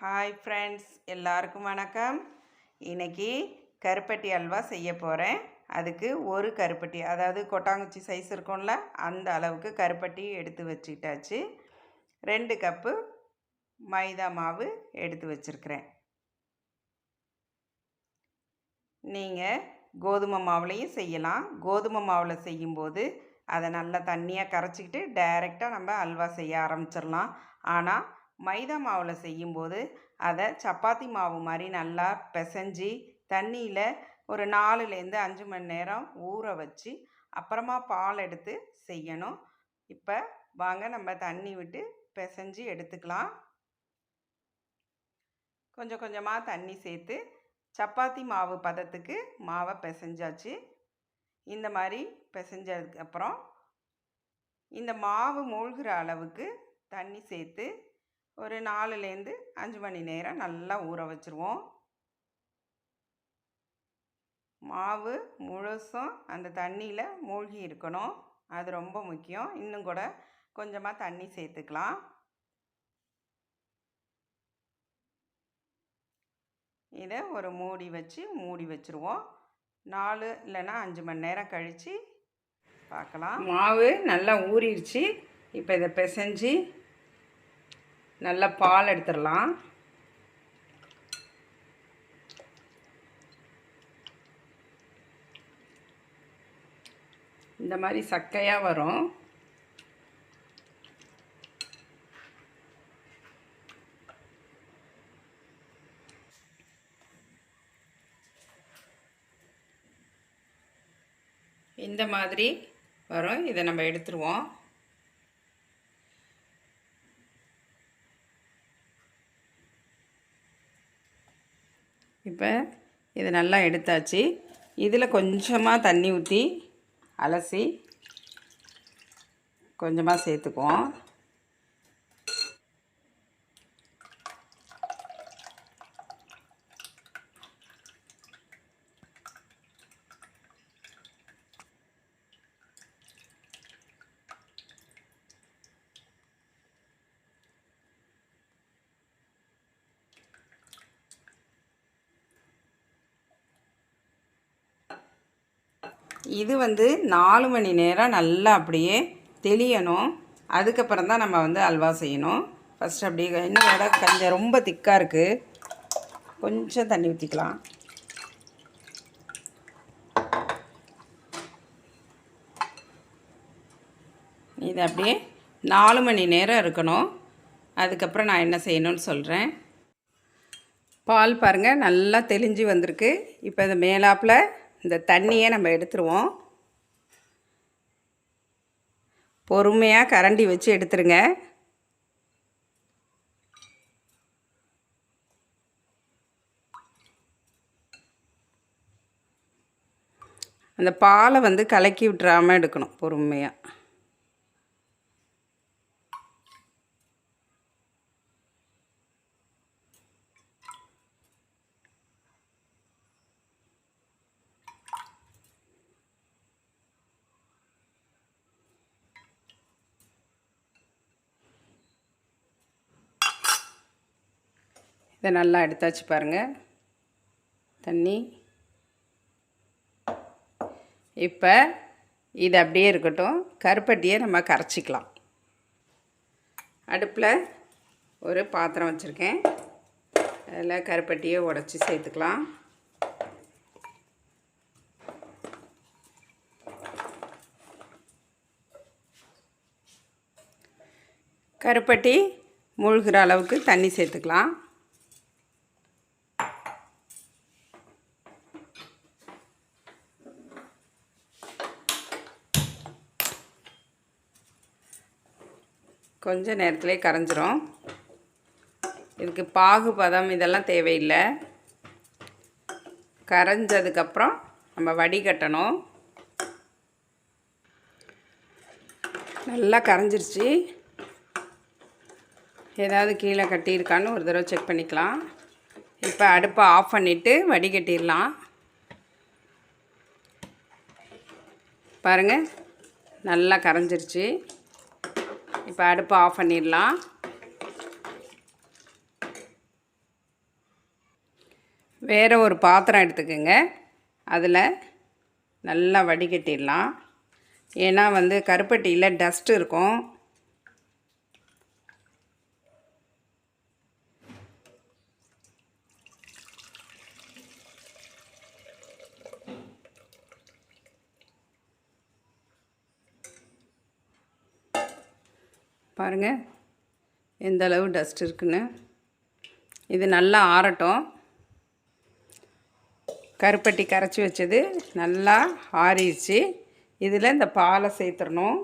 Hi friends எல்லாருக்கும் வணக்கம். இன்றைக்கி கருப்பட்டி அல்வா செய்ய போகிறேன் அதுக்கு ஒரு கருப்பட்டி அதாவது கொட்டாங்குச்சி சைஸ் இருக்கும்ல அந்த அளவுக்கு கருப்பட்டி எடுத்து வச்சுக்கிட்டாச்சு. ரெண்டு கப்பு மைதா மாவு எடுத்து வச்சுருக்கிறேன். நீங்கள் கோதுமை மாவுலையும் செய்யலாம். கோதுமை மாவில் செய்யும்போது அதை நல்லா தண்ணியாக கரைச்சிக்கிட்டு டைரெக்டாக நம்ம அல்வா செய்ய ஆரம்பிச்சிடலாம். ஆனால் மைதா மாவில் செய்யும்போது அதை சப்பாத்தி மாவு மாதிரி நல்லா பிசைஞ்சு தண்ணியில் ஒரு நாலுலேருந்து அஞ்சு மணி நேரம் ஊற வச்சு அப்புறமா பால் எடுத்து செய்யணும். இப்போ வாங்க நம்ம தண்ணி விட்டு பிசைஞ்சு எடுத்துக்கலாம். கொஞ்சம் கொஞ்சமாக தண்ணி சேர்த்து சப்பாத்தி மாவு பதத்துக்கு மாவை பிசைஞ்சாச்சு. இந்த மாதிரி பிசைஞ்சதுக்கு அப்புறம் இந்த மாவு மூழ்கிற அளவுக்கு தண்ணி சேர்த்து ஒரு நாலுலேருந்து அஞ்சு மணி நேரம் நல்லா ஊற வச்சுருவோம். மாவு முழுசும் அந்த தண்ணியில் மூழ்கி இருக்கணும். அது ரொம்ப முக்கியம். இன்னும் கூட கொஞ்சமாக தண்ணி சேர்த்துக்கலாம். இதை ஒரு மூடி வச்சு மூடி வச்சுருவோம். நாலு இல்லைன்னா அஞ்சு மணி நேரம் கழித்து பார்க்கலாம். மாவு நல்லா ஊறிடுச்சு. இப்போ இதை பிசைஞ்சு நல்லா பால் எடுத்துடலாம். இந்த மாதிரி சக்கையாக வரும். இந்த மாதிரி வரும். இதை நம்ம எடுத்துருவோம். இப்போ இது நல்லா எடுத்தாச்சு. இதில் கொஞ்சமாக தண்ணி ஊற்றி அலசி கொஞ்சமாக சேர்த்துக்குவோம். இது வந்து நாலு மணி நேரம் நல்லா அப்படியே தெளியணும். அதுக்கப்புறம் தான் நம்ம வந்து அல்வா செய்யணும். ஃபஸ்ட் அப்படியே இன்னும் கஞ்சம் கொஞ்சம் ரொம்ப திக்காக இருக்குது கொஞ்சம் தண்ணி ஊற்றிக்கலாம் இது அப்படியே நாலு மணி நேரம் இருக்கணும். அதுக்கப்புறம் நான் என்ன செய்யணும்னு சொல்கிறேன் பால் பாருங்கள் நல்லா தெளிஞ்சு வந்திருக்கு. இப்போ இந்த மேலாப்பில் இந்த தண்ணியை நம்ம எடுத்துருவோம். பொறுமையாக கரண்டி வச்சு எடுத்துருங்க. அந்த பாலை வந்து கலக்கி விட்டுறாமல் எடுக்கணும் பொறுமையாக இதை நல்லா எடுத்தாச்சு பாருங்கள் தண்ணி. இப்போ இது அப்படியே இருக்கட்டும். கருப்பட்டியை நம்ம கரைச்சிக்கலாம். அடுப்பில் ஒரு பாத்திரம் வச்சுருக்கேன். அதில் கருப்பட்டியை உடச்சி சேர்த்துக்கலாம். கருப்பட்டி மூழ்கிற அளவுக்கு தண்ணி சேர்த்துக்கலாம். கொஞ்சம் நேரத்துலேயே கரைஞ்சிரும். இதுக்கு பாகு பதம் இதெல்லாம் தேவையில்லை. கரைஞ்சதுக்கப்புறம் நம்ம வடிகட்டணும். நல்லா கரைஞ்சிருச்சு. ஏதாவது கீழே கட்டியிருக்கான்னு ஒரு தடவை செக் பண்ணிக்கலாம். இப்போ அடுப்பை ஆஃப் பண்ணிவிட்டு வடிகட்டிடலாம். பாருங்கள் நல்லா கரைஞ்சிருச்சு. இப்போ அடுப்பை ஆஃப் பண்ணிடலாம். வேறு ஒரு பாத்திரம் எடுத்துக்கோங்க. அதில் நல்லா வடிகட்டிடலாம். ஏன்னா வந்து கருப்பட்டியில் டஸ்ட் இருக்கும். பாருங்கள் எந்த அளவு டஸ்ட் இருக்குன்னு. இது நல்லா ஆறட்டும். கருப்பட்டி கரைச்சி வச்சது நல்லா ஆறிடுச்சு. இதில் இந்த பாலை சேர்த்துடணும்.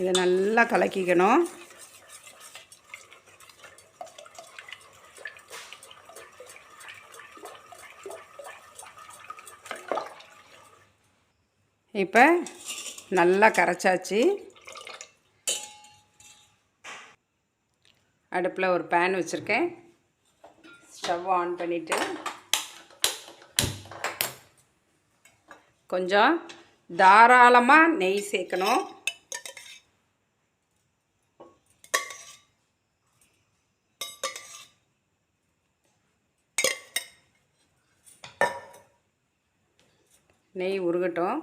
இதை நல்லா கலக்கிக்கணும். இப்போ நல்லா கரைச்சாச்சு. அடுப்பில் ஒரு பேன் வச்சுருக்கேன். ஸ்டவ் ஆன் பண்ணிவிட்டு கொஞ்சம் தாராளமாக நெய் சேர்க்கணும். நெய் உருகட்டும்.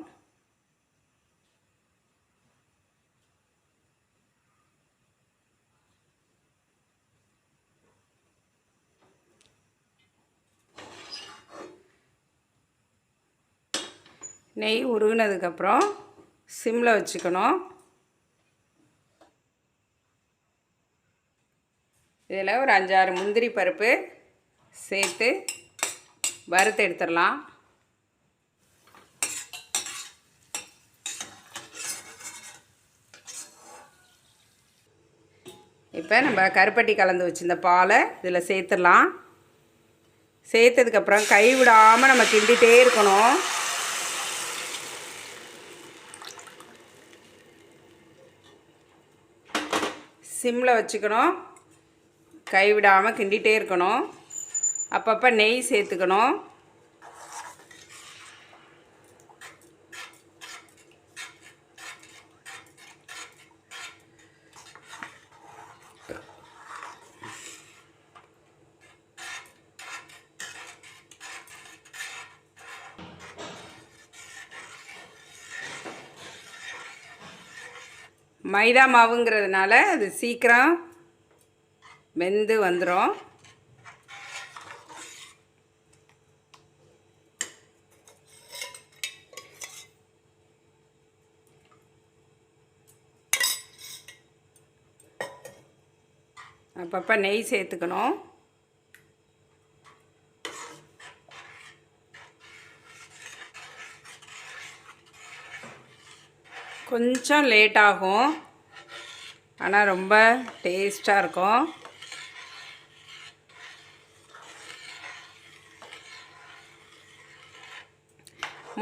நெய் உருகினதுக்கப்புறம் சிம்மில் வச்சுக்கணும். இதில் ஒரு அஞ்சாறு முந்திரி பருப்பு சேர்த்து வறுத்து எடுத்துடலாம். இப்போ நம்ம கருப்பட்டி கலந்து வச்சுருந்த பாலை இதில் சேர்த்துடலாம். சேர்த்ததுக்கப்புறம் கை விடாமல் நம்ம கிண்டிகிட்டே இருக்கணும். சிம்மில் வச்சுக்கணும். கைவிடாமல் கிண்டிகிட்டே இருக்கணும். அப்பப்போ நெய் சேர்த்துக்கணும். மைதா மாவுங்கிறதுனால அது சீக்கிரம் வெந்து வந்துடும் அப்பப்போ நெய் சேர்த்துக்கணும். கொஞ்சம் லேட் ஆகும் ஆனால் ரொம்ப டேஸ்ட்டாக இருக்கும்.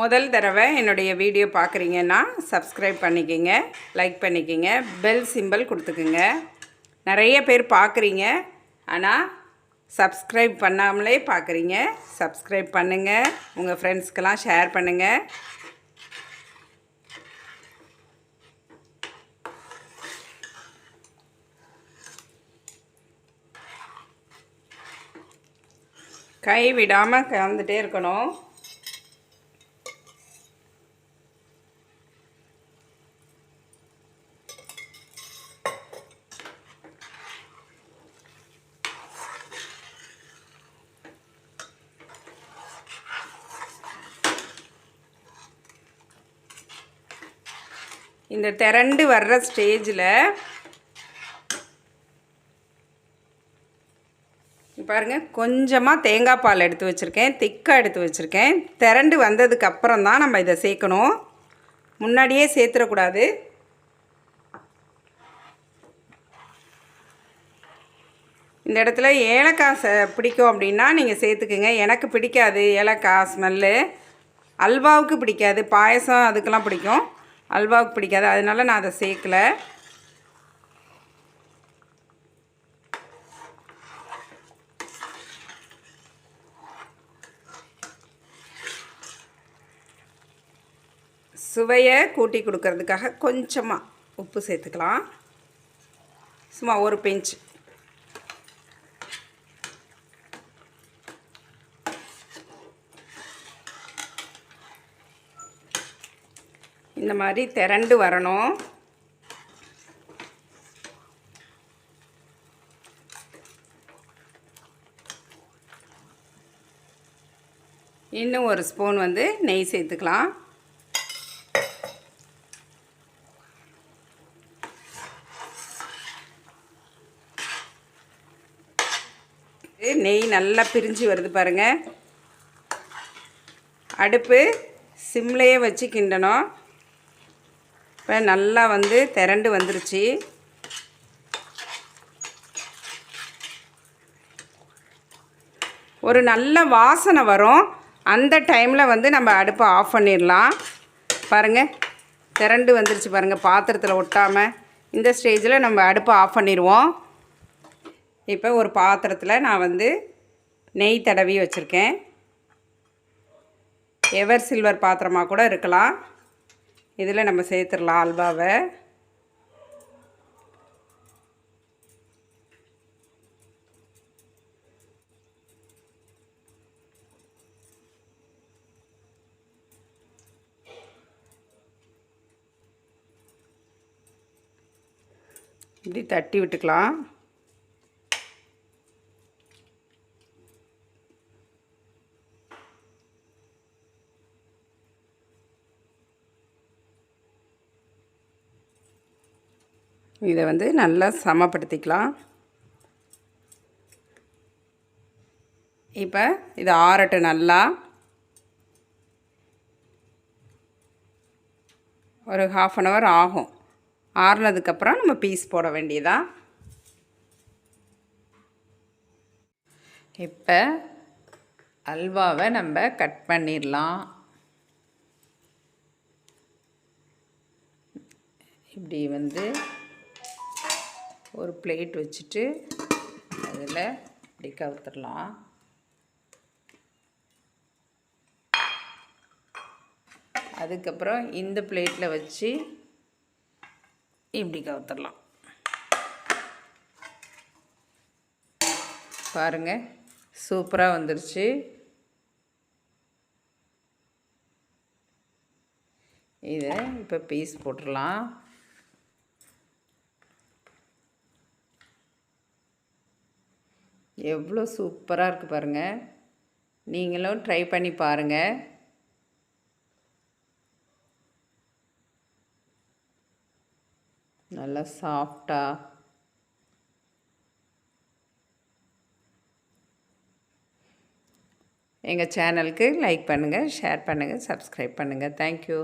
முதல் தடவை என்னுடைய வீடியோ பார்க்குறீங்கன்னா சப்ஸ்கிரைப் பண்ணிக்கோங்க லைக் பண்ணிக்கோங்க பெல் சிம்பிள் கொடுத்துக்குங்க. நிறைய பேர் பார்க்குறீங்க ஆனால் சப்ஸ்கிரைப் பண்ணாமலே பார்க்குறீங்க சப்ஸ்கிரைப் பண்ணுங்கள் உங்கள் ஃப்ரெண்ட்ஸ்க்கெல்லாம் ஷேர் பண்ணுங்கள் கை விடாமல் கலந்துகிட்டே இருக்கணும். இந்த திரண்டு வர்ற ஸ்டேஜில் பாருங்கள் கொஞ்சமாக தேங்காய் பால் எடுத்து வச்சுருக்கேன் திக்காக எடுத்து வச்சுருக்கேன். திரண்டு வந்ததுக்கு அப்புறம் தான் நம்ம இதை சேர்க்கணும். முன்னாடியே சேர்த்துடக்கூடாது. இந்த இடத்துல ஏலக்காய் பிடிக்கும் அப்படின்னா நீங்கள் சேர்த்துக்குங்க. எனக்கு பிடிக்காது ஏலக்காய் ஸ்மெல்லு. அல்வாவுக்கு பிடிக்காது பாயசம் அதுக்கெல்லாம் பிடிக்கும். அல்வாவுக்கு பிடிக்காது அதனால நான் அதை சேர்க்கல. சுவையை கூட்டி கொடுக்கறதுக்காக கொஞ்சமாக உப்பு சேர்த்துக்கலாம். சும்மா ஒரு பிஞ்ச். இந்த மாதிரி திரண்டு வரணும். இன்னும் ஒரு ஸ்பூன் வந்து நெய் சேர்த்துக்கலாம். நெய் நல்லா பிரிஞ்சு வருது பாருங்கள் அடுப்பு சிம்லையே வச்சு கிண்டணும். இப்போ நல்லா வந்து திரண்டு வந்துருச்சு. ஒரு நல்ல வாசனை வரும். அந்த டைமில் வந்து நம்ம அடுப்பை ஆஃப் பண்ணிடலாம். பாருங்கள் திரண்டு வந்துருச்சு பாருங்கள் பாத்திரத்தில் ஒட்டாமல் இந்த ஸ்டேஜில் நம்ம அடுப்பை ஆஃப் பண்ணிடுவோம். இப்போ ஒரு பாத்திரத்தில் நான் வந்து நெய் தடவி வச்சுருக்கேன். எவர் சில்வர் பாத்திரமாக கூட இருக்கலாம். இதில் நம்ம சேர்த்துடலாம் அல்வாவை. இப்படி தட்டி விட்டுக்கலாம். இதை வந்து நல்லா சமப்படுத்திக்கலாம். இப்போ இது ஆறட்டு நல்லா. ஒரு ஹாஃப் அன் ஹவர் ஆகும். ஆறுனதுக்கப்புறம் நம்ம பீஸ் போட வேண்டியதா? இப்போ அல்வாவை நம்ம கட் பண்ணிடலாம். இப்படி வந்து ஒரு பிளேட் வச்சுட்டு அதில் இப்படி கவுத்துடலாம். அதுக்கப்புறம் இந்த பிளேட்டில் வச்சு இப்படி கவுத்துடலாம். பாருங்கள் சூப்பராக வந்துருச்சு. இதை இப்போ பீஸ் போட்டுடலாம். எவ்வளோ சூப்பராக இருக்குது பாருங்கள் நீங்களும் ட்ரை பண்ணி பாருங்கள் நல்லா சாஃப்டாக எங்கள் சேனலுக்கு லைக் பண்ணுங்கள் ஷேர் பண்ணுங்கள் சப்ஸ்கிரைப் பண்ணுங்கள் தேங்க்யூ